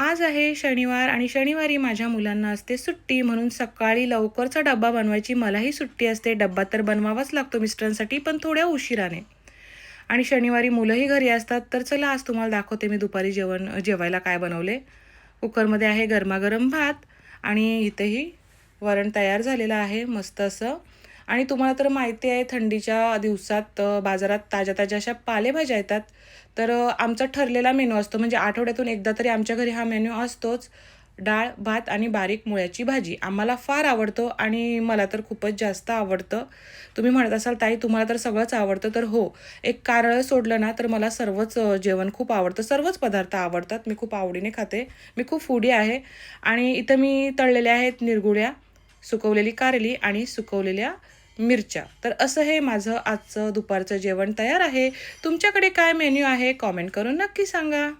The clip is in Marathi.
आज आहे शनिवार आणि शनिवारी माझ्या मुलांना असते सुट्टी म्हणून सकाळी लवकरचा डब्बा बनवायची. मलाही सुट्टी असते. डब्बा तर बनवावाच लागतो मिस्टरांसाठी पण थोड्या उशिराने. आणि शनिवारी मुलंही घरी असतात. तर चला आज तुम्हाला दाखवते मी दुपारी जेवण जेवायला काय बनवले. कुकरमध्ये आहे गरमागरम भात आणि इथेही वरण तयार झालेलं आहे. मस्त असं आणि तुम्हाला तर माहिती आहे थंडीच्या दिवसात बाजारात ताज्या ताज्या अशा पालेभाज्या येतात. तर आमचा ठरलेला मेनू असतो म्हणजे आठवड्यातून एकदा तरी आमच्या घरी हा मेन्यू असतोच. डाळ भात आणि बारीक मुळ्याची भाजी. आम्हाला फार आवडतो आणि मला तर खूपच जास्त आवडतं. तुम्ही म्हणत असाल ताई तुम्हाला तर सगळंच आवडतं. तर हो एक कारळ सोडलं ना तर मला सर्वच जेवण खूप आवडतं. सर्वच पदार्थ आवडतात. मी खूप आवडीने खाते. मी खूप फुडी आहे. आणि इथं मी तळलेल्या आहेत निरगुळ्या सुकवलेली कारली आणि सुकवलेल्या मिरच्या. तर असं हे माझं आजचं दुपारचं जेवण तयार आहे. तुमच्याकडे काय मेन्यू आहे? कॉमेंट करून नक्की सांगा.